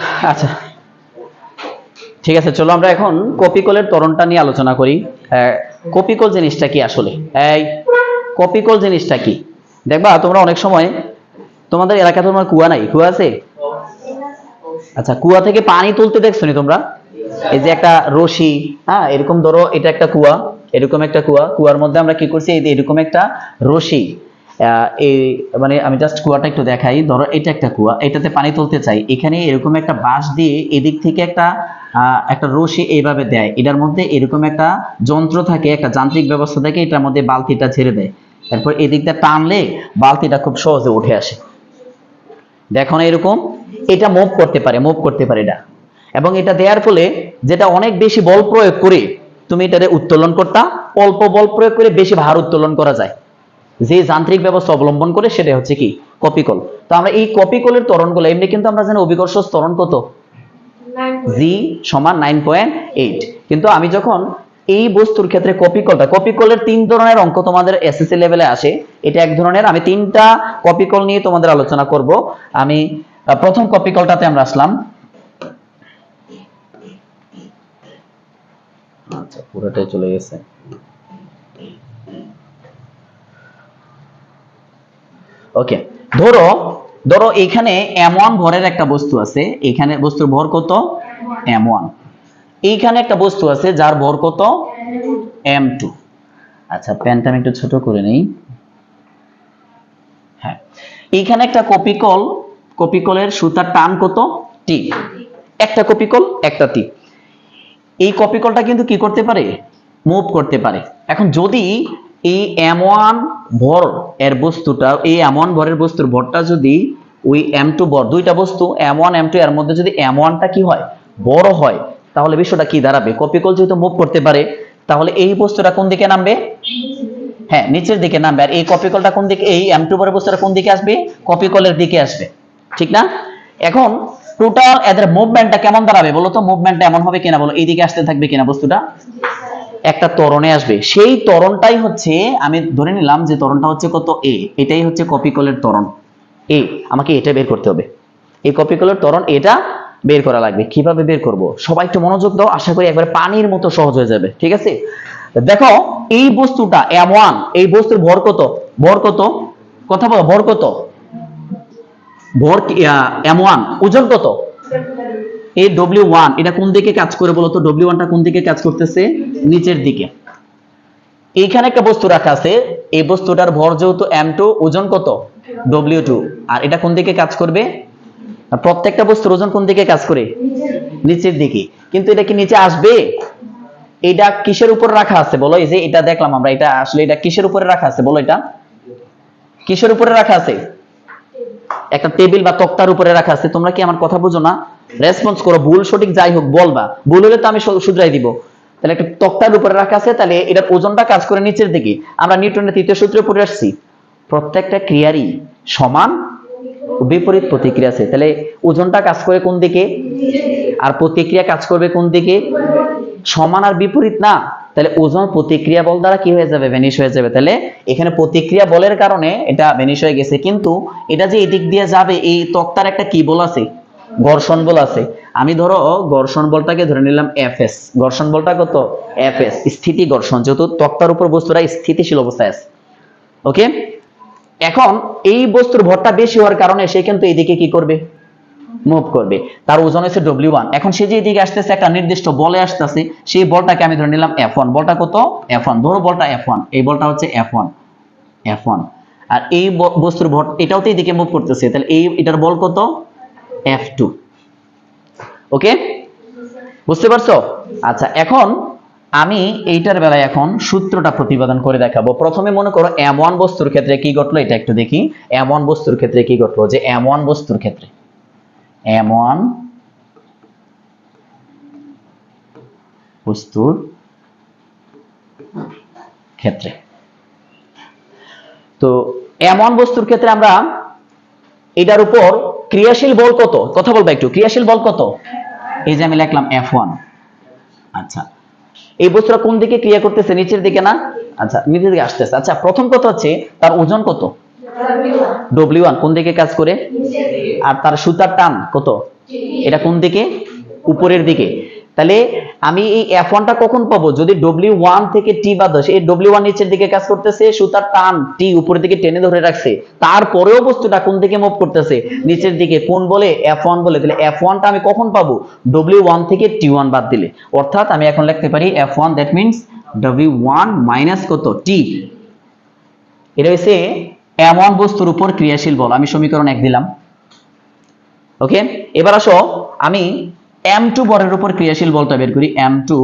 আচ্ছা। ঠিক আছে, চলো আমরা এখন কপিকলের ত্বরণটা নিয়ে আলোচনা করি। কপিকল জিনিসটা কি আসলে? এই, কপিকল জিনিসটা কি? দেখবা, তোমরা অনেক সময় তোমাদের এলাকাতে তোমার কুয়া নাই? কুয়া আছে? আচ্ছা কুয়া থেকে পানি তুলতে দেখছ নি তোমরা? এই যে একটা রশি হ্যাঁ এরকম ধরো এটা একটা কুয়া, এরকম একটা কুয়া। কুয়ার মধ্যে আমরা কি করছি? এরকম একটা রশি। এই মানে আমি জাস্ট কুয়াটা একটু দেখাই। ধরো এটা একটা কুয়া, এটাতে পানি তুলতে চাই। এখানে এরকম একটা বাঁশ দিয়ে এদিক থেকে একটা একটা রশি এইভাবে দেয়। এটার মধ্যে এরকম একটা যন্ত্র থাকে, একটা যান্ত্রিক ব্যবস্থা থাকে, এটার মধ্যে বালতিটা ছেড়ে দেয়। তারপর এদিক দিয়ে টানলে বালতিটা খুব সহজে উঠে আসে। দেখো না এরকম, এটা মুভ করতে পারে মুভ করতে পারে এটা। এবং এটা দেওয়ার ফলে যেটা অনেক বেশি বল প্রয়োগ করে, তুমি এটারে উত্তোলন করতা, অল্প বল প্রয়োগ করে বেশি ভার উত্তোলন করা যায়। যে যান্ত্রিক ব্যবস্থা অবলম্বন করে সেটা হচ্ছে কি? কপিকল তো আমরা এই কপিকলের ত্বরণগুলো এমনি কিন্তু আমরা জানি অভিকর্ষ ত্বরণ কত? জি সমান নাইন পয়েন্ট এইট কিন্তু আমি যখন এই বস্তুর ক্ষেত্রে কপিকলটা কপিকলের তিন ধরনের অঙ্ক তোমাদের এসএসসি লেভেলে আসে এটা এক ধরনের। আমি তিনটা কপিকল নিয়ে তোমাদের আলোচনা করব। আমি প্রথম কপিকলটাতে আমরা আসলাম। আচ্ছা পুরোটাই চলে গেছে। ওকে ধরো ধরো এখানে এম ওয়ান ভরের একটা বস্তু আছে। এখানে বস্তুর ভর কত? এম ওয়ান এইখানে একটা বস্তু আছে যার ভর কত? এম টু আচ্ছা পেনটা আমি একটু ছোট করে নেই। হ্যাঁ। এইখানে একটা কপিকল, কপিকলের সুতার টান কত? টি একটা কপিকল, একটা টি এই কপিকলটা কিন্তু কি করতে পারে? মুভ করতে পারে। এখন যদি এই এম ওয়ান ভর এর বস্তুটা, এই এম ওয়ান ভরের বস্তুর ভরটা যদি ওই এম টু ভর, দুইটা বস্তু, এম ওয়ান, এম টু এর মধ্যে যদি এম ওয়ানটা কি হয়? বড় হয়, তাহলে বিষয়টা কি দাঁড়াবে? কপিকল যেহেতু মুভ করতে পারে, তাহলে এই বস্তুটা কোন দিকে নামবে? হ্যাঁ নিচের দিকে নামবে। আর এই কপিকলটা কোন দিকে, এই এম টু ভরের বস্তুটা কোন দিকে আসবে? কপিকলের দিকে আসবে। ঠিক না? এখন টোটাল এদের মুভমেন্টটা কেমন দাঁড়াবে বলো তো? মুভমেন্টটা এমন হবে কিনা বলো? এইদিকে আসতে থাকবে কিনা বস্তুটা? একটা তরণে আসবে। সেই তরণটাই হচ্ছে, আমি ধরে নিলাম যে ত্বরণটা হচ্ছে কত এ এটাই হচ্ছে কপিকলের তরণ এ আমাকে এটা বের করতে হবে। এই কপিকলের তরণ এটা বের করা লাগবে। কীভাবে বের করব? সবাই একটু মনোযোগ দাও, আশা করি একবার পানির মতো সহজ হয়ে যাবে। ঠিক আছে? দেখো, এই বস্তুটা এম ওয়ান এই বস্তুর ভর কত? ভর কত? কথা বলো, ভর কত? ভর এম ওয়ান ওজন কত? এই ডব্লিউ ওয়ান এটা কোন দিকে কাজ করে বলতো? ডব্লিউ ওয়ানটা কোন দিকে কাজ করতেছে? নিচের দিকে। এইখানে একটা বস্তু রাখা আছে। এই বস্তুটার ভর যেহেতু এম টু ওজন কত? ডব্লিউ টু আর এটা কোন দিকে কাজ করবে? প্রত্যেকটা বস্তুর ওজন কোন দিকে কাজ করে? নিচের দিকে। কিন্তু এটা কি নিচে আসবে? এটা কিসের উপর রাখা আছে বলো? এই যে এটা দেখলাম আমরা, এটা আসলে এটা কিসের উপরে রাখা আছে বলো এটা? কিসের উপরে রাখা আছে? একটা টেবিল বা তক্তার উপরে রাখা আছে। তোমরা কি আমার কথা বুঝো না? রেসপন্স করো, ভুল সঠিক যাই হোক বলবা। ভুল হলে তো আমি শুধরাই দিব। তাহলে একটা তক্তার উপরে রাখা আছে, তাহলে এটার ওজনটা কাজ করে নিচের দিকে। আমরা নিউটনের তৃতীয় সূত্রে পড়ে আসছি। প্রত্যেকটা ক্রিয়ারই সমান বিপরীত প্রতিক্রিয়া আছে। তাহলে ওজনটা কাজ করে কোন দিকে? আর প্রতিক্রিয়া কাজ করবে কোন দিকে? সমান আর বিপরীত না। তাহলে ওজন প্রতিক্রিয়া বল দ্বারা কি হয়ে যাবে? ভ্যানিশ হয়ে যাবে। তাহলে এখানে প্রতিক্রিয়া বলের কারণে এটা ভ্যানিশ হয়ে গেছে। কিন্তু এটা যে এদিক দিয়ে যাবে, এই তক্তার একটা কি বল আছে? ঘর্ষণ বল আছে। আমি ধরো, ঘর্ষণ বলটাকে ধরে নিলাম এফ এস ঘর্ষণ বলটা কত? এফ এস স্থিতি ঘর্ষণ। যেহেতু তক্তার উপর বস্তুরা স্থিতিশীল অবস্থায় আছে। ওকে এখন এই বস্তুর ভরটা বেশি হওয়ার কারণে সে কিন্তু এইদিকে কি করবে? মুভ করবে। তার ওজন হচ্ছে ডব্লিউ ওয়ান এখন সে যে এদিকে আসতেছে, একটা নির্দিষ্ট বলে আসতেছে, সেই বলটাকে আমি ধরে নিলাম এফ ওয়ান বলটা কত? এফ ওয়ান ধরো বলটা এফ ওয়ান এই বলটা হচ্ছে এফ ওয়ান এফ ওয়ান আর এই বস্তুর ভর এটাও তো এইদিকে মুভ করতেছে। তাহলে এই এটার বল কত? এফ ওকে বুঝতে পারছ? আচ্ছা এখন আমি এইটার বেলায় এখন সূত্রটা প্রতিপাদন করে দেখাবো। প্রথমে মনে করো এম ওয়ান বস্তুর ক্ষেত্রে কি ঘটলো? এটা একটু দেখি। এম ওয়ান বস্তুর ক্ষেত্রে কি ঘটলো? যে এম বস্তুর ক্ষেত্রে। এম ওয়ান বস্তুর ক্ষেত্রে। তো এম ওয়ান বস্তুর ক্ষেত্রে আমরা এটার উপর ক্রিয়াশীল বল কত? কথা বলব একটু, ক্রিয়াশীল বল কত? এই যে আমি লিখলাম এফ ওয়ান আচ্ছা। এই বস্তুটা কোন দিকে ক্রিয়া করতেছে? নিচের দিকে না? আচ্ছা নিচের দিকে আসতেছে। আচ্ছা প্রথম কথা হচ্ছে, তার ওজন কত? ডব্লিউ ওয়ান কোন দিকে কাজ করে? আর তার সুতার টান কত? এটা কোন দিকে? উপরের দিকে। তাহলে আমি এই এফ ওয়ানটা কখন পাবো? যদি ডব্লিউ ওয়ান থেকে টি বাদ আসে, এই ডব্লিউ ওয়ান নিচের দিকে কাজ করতেছে, সুতার টান টি উপরের দিকে টেনে ধরে রাখছে, তারপরেও বস্তুটা কোন দিকে মুভ করতেছে? নিচের দিকে, কোন বলে এফ ওয়ান বলে, তাহলে এফ ওয়ানটা আমি কখন পাবো? ডব্লিউ ওয়ান থেকে টি ওয়ান বাদ দিলে। অর্থাৎ আমি এখন লিখতে পারি F one that means W one minus কত? টি এটা হচ্ছে এমন বস্তুর উপর ক্রিয়াশীল বল। আমি সমীকরণ এক দিলাম। ওকে এবার আসো, আমি এম টু বরের উপর ক্রিয়াশীল বলটা বের করি এম টু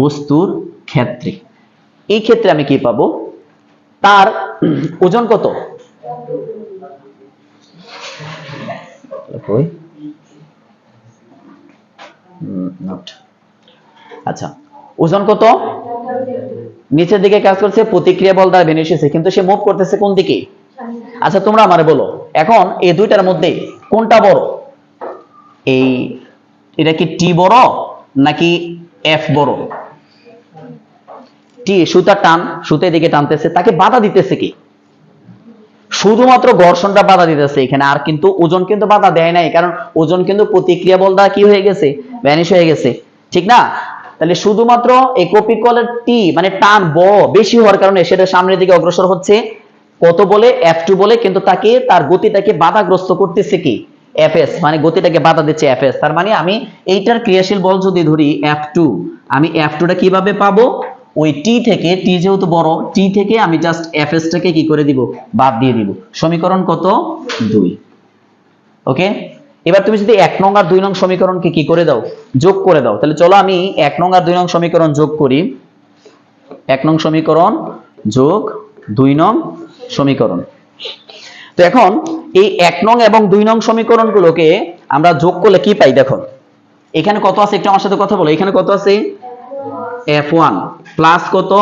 বস্তুর ক্ষেত্রে। এই ক্ষেত্রে আমি কি পাবো? তার ওজন কত? আচ্ছা ওজন কত? নিচের দিকে কাজ করছে, প্রতিক্রিয়া বল দ্বারা বেরিয়ে এসেছে, কিন্তু সে মুভ করতেছে কোন দিকে? আচ্ছা তোমরা আমারে বলো, এখন এই দুইটার মধ্যে কোনটা বড়? এই এটা কি টি বড় নাকি এফ বড়? টি সুতার টান সুতের দিকে টানতেছে, তাকে বাধা দিতেছে কি? শুধুমাত্র ঘর্ষণটা বাধা দিতেছে এখানে, আর কিন্তু ওজন কিন্তু বাধা দেয় নাই, কারণ ওজন কিন্তু প্রতিক্রিয়া বল দ্বারা কি হয়ে গেছে? ভ্যানিশ হয়ে গেছে, ঠিক না? তাহলে শুধুমাত্র এই কপিকলের টি মানে টান ব বেশি হওয়ার কারণে সেটা সামনের দিকে অগ্রসর হচ্ছে। কত বলে? এফ টু বলে, কিন্তু তাকে, তার গতিটাকে বাধাগ্রস্ত করতেছে কি? এফএস মানে গতিটাকে বাধা দিচ্ছে এফএস তার মানে আমি এইটার ক্রিয়াশীল বল যদি ধরি এফ টু আমি এফ টুটা কীভাবে পাবো? ওই টি থেকে টি যেহেতু বড় টি থেকে আমি জাস্ট এফএস টাকে কি করে দিব? বাদ দিয়ে দিব। সমীকরণ কত? দুই। ওকে এবার তুমি যদি এক নং আর দুই নং সমীকরণকে কি করে দাও? যোগ করে দাও। তাহলে চলো আমি এক নং আর দুই নং সমীকরণ যোগ করি। এক নং সমীকরণ যোগ দুই নং সমীকরণ। তো এখন এই এক নং এবং দুই নং সমীকরণগুলোকে আমরা যোগ করলে কি পাই দেখো এখানে কত আছে? একটু আমার সাথে কথা বলো। এখানে কত আছে? এফ ওয়ান প্লাস কত?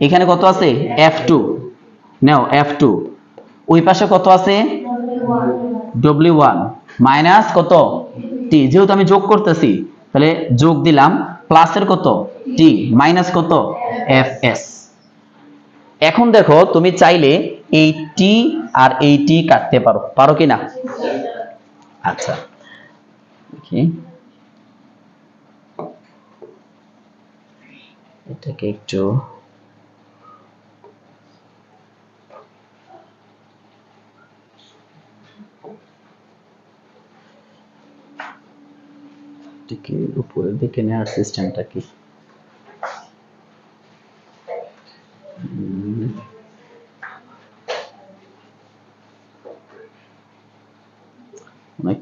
এখানে কত আছে? F two now F two ওই পাশে কত আছে? ডব্লিউ ওয়ান মাইনাস কত? টি যেহেতু আমি যোগ করতেছি, তাহলে যোগ দিলাম প্লাসের কত? টি মাইনাস কত? এফ এস এখন দেখো তুমি চাইলে এই টি আর এই টি কাটতে পারো। পারো কি না আচ্ছা এটাকে একটু উপরের দিকে নেওয়ার সিস্টেমটা কি?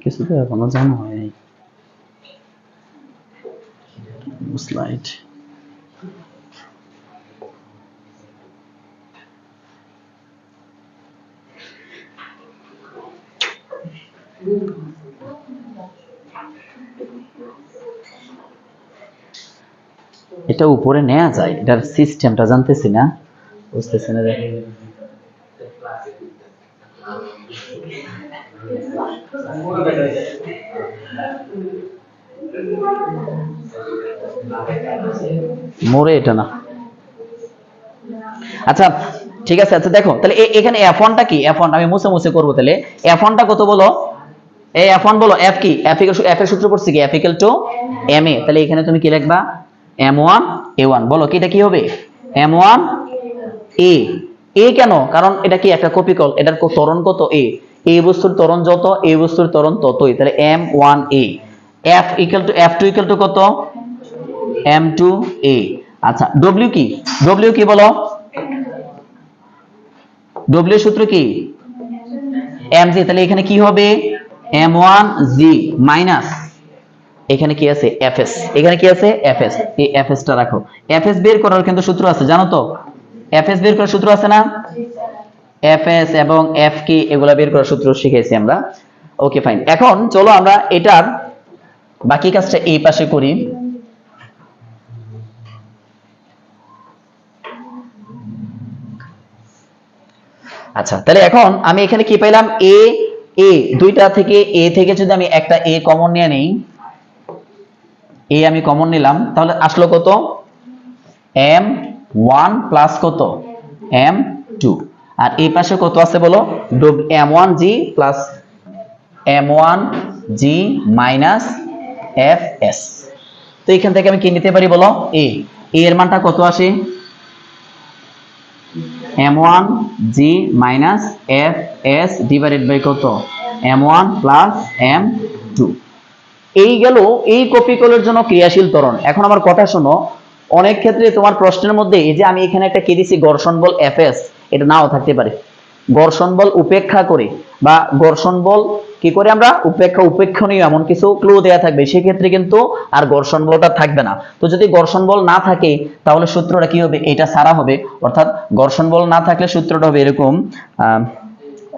কিছু তো এখনও জানা হয়নি। স্লাইড এটা উপরে নেওয়া যায়, এটার সিস্টেমটা জানতেছি না। বুঝতেছি না মোড়ে এটা না। আচ্ছা ঠিক আছে আচ্ছা দেখো, তাহলে এখানে ওয়ানটা কি? ওয়ান আমি মুছে মুছে করব তাহলে। ওয়ানটা কত বলো? এই ওয়ান বলো এফ কি? এফ এফ এর সূত্র পড়ছে কি? F equal to M A তাহলে এখানে তুমি কি লিখবা? এম ওয়ান এ ওয়ান বলো, কি এটা কি হবে? এম ওয়ান এ এ কেন? কারণ এটা কি একটা কপি কল এটার ত্বরণ কত? এ এই বস্তুর ত্বরণ যত এই বস্তুর ত্বরণ ততই। তাহলে M one A F equal to F two equal to কত? এম টু এ আচ্ছা ডব্লিউ কি? ডব্লিউ কি বলো? ডব্লিউ সূত্র কি? এম জি তাহলে এখানে কি হবে? এম ওয়ান জি মাইনাস এখানে কি আছে? এফএস এখানে কি আছে? এফএস এই এফএস টা রাখো। এফএস বের করার কিন্তু সূত্র আছে, জানো তো? এফএস বের করার সূত্র আছে না? এফএস এবং এফ কি এগুলা বের করার সূত্র শিখেছি আমরা। ওকে ফাইন এখন চলো আমরা এটার বাকি কাজটা এই পাশে করি। আচ্ছা তাহলে এখন আমি এখানে কি পাইলাম? এ এ, দুইটা থেকে এ থেকে যদি আমি একটা এ কমন নিয়ে নেই, এ আমি কমন নিলাম, তাহলে আসলো কত? এম ওয়ান প্লাস কত? M two. আর এই পাশে কত আছে বলো? M one G plus M one G minus F S. তো এখান থেকে আমি কি নিতে পারি বলো? এ। এর মানটা কত আসে? M one G minus F S divided by কত? M one plus M two. এই গেল এই কপিকলের জন্য ক্রিয়াশীল ত্বরণ। এখন আমার কথা শোনো, অনেক ক্ষেত্রে তোমার প্রশ্নের মধ্যে এই যে আমি এখানে একটা কে দিছি ঘর্ষণ বল এফএস এটা নাও থাকতে পারে। ঘর্ষণ বল উপেক্ষা করে বা ঘর্ষণ বল কি করে আমরা? উপেক্ষা, উপেক্ষণীয় এমন কিছু ক্লু দেয়া থাকবে। সেক্ষেত্রে কিন্তু আর ঘর্ষণ বলটা থাকবে না। তো যদি ঘর্ষণ বল না থাকে, তাহলে সূত্রটা কি হবে? এটা সারা হবে। অর্থাৎ ঘর্ষণ বল না থাকলে সূত্রটা হবে এরকম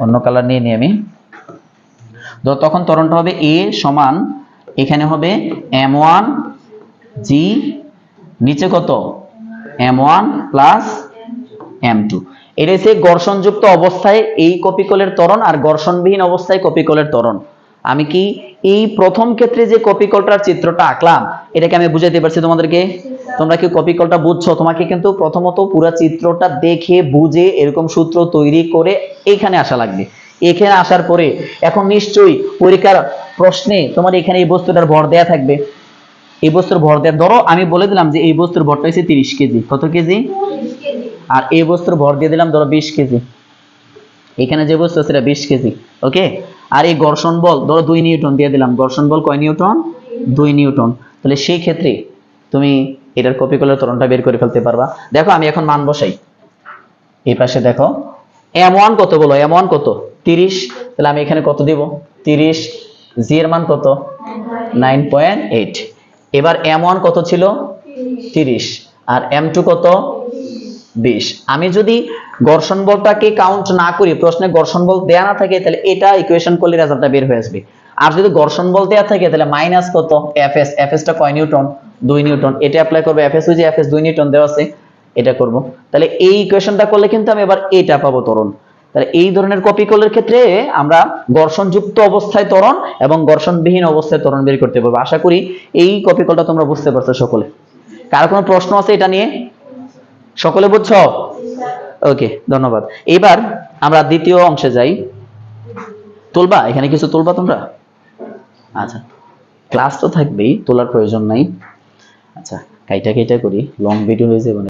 অন্য কালার নিয়ে নিই আমি। তো তখন ত্বরণটা হবে এ সমান, এখানে হবে এম ওয়ান জি নিচে কত? M one plus M two এটা হচ্ছে ঘর্ষণযুক্ত অবস্থায় এই কপিকলের ত্বরণ আর ঘর্ষণবিহীন অবস্থায় কপিকলের ত্বরণ। আমি কি এই প্রথম ক্ষেত্রে যে কপিকলটার চিত্রটা আঁকলাম, এটাকে আমি বুঝাইতে পারছি তোমাদেরকে? তোমরা কি কপিকলটা বুঝছ? তোমাকে কিন্তু প্রথমত পুরো চিত্রটা দেখে, বুঝে এরকম সূত্র তৈরি করে এখানে আসা লাগবে। এখানে আসার পরে এখন নিশ্চয়ই পরীক্ষার প্রশ্নে তোমার এখানে এই বস্তুটার ভর দেয়া থাকবে। এই বস্তুর ভর দেয়া ধরো আমি বলে দিলাম যে এই বস্তুর ভরটা হচ্ছে তিরিশ কেজি। কত কেজি? আর এই বস্তুর ভর দিয়ে দিলাম ধরো বিশ কেজি। এখানে যে বস্তু সেটা বিশ কেজি ওকে আর এই ঘর্ষণ বল, ধরো দুই নিউটন দিয়ে দিলাম। ঘর্ষণ বল কয় নিউটন? দুই নিউটন। তাহলে সেই ক্ষেত্রে তুমি এটার কপি করলে ত্বরণটা বের করে ফেলতে পারবা। দেখো, আমি এখন মান বসাই। এই পাশে দেখো এম ওয়ান কত বলো? এম ওয়ান কত? তিরিশ। তাহলে আমি এখানে কত দিব? তিরিশ। জি এর মান কত? নাইন পয়েন্ট এইট এবার এম ওয়ান কত ছিল? তিরিশ। আর এম টু কত? বিশ। আমি যদি ঘর্ষণ বলটাকে কাউন্ট না করি, প্রশ্নে ঘর্ষণ বল দেয়া না থাকে, তাহলে এটা ইকুয়েশন করলে রেজাল্টটা বের হয়ে আসবে। আর যদি ঘর্ষণ বল দেয়া থাকে, তাহলে মাইনাস কত? এফ এস এফ এসটা কয় নিউটন? দুই নিউটন। এটা অ্যাপ্লাই করব এফ এস যে এফ এস দুই নিউটন দেওয়া আছে, এটা করব। তাহলে এই ইকুয়েশনটা করলে কিন্তু আমি এবার এটা পাবো ত্বরণ। তাহলে এই ধরনের কপি কলের ক্ষেত্রে আমরা ঘর্ষণযুক্ত অবস্থায় ত্বরণ এবং ঘর্ষণবিহীন অবস্থায় ত্বরণ বের করতে পারব। আশা করি এই কপি কলটা তোমরা বুঝতে পারছ সকলে। কার কোনো প্রশ্ন আছে এটা নিয়ে? সকলে বুঝছ? ওকে ধন্যবাদ। এবার আমরা দ্বিতীয় অংশে যাই। তুলবা? এখানে কিছু তুলবা তোমরা? আচ্ছা ক্লাস তো থাকবেই, তোলার প্রয়োজন নাই। আচ্ছা কাইটা কাইটা করি। লং ভিডিও হয়ে যাবে।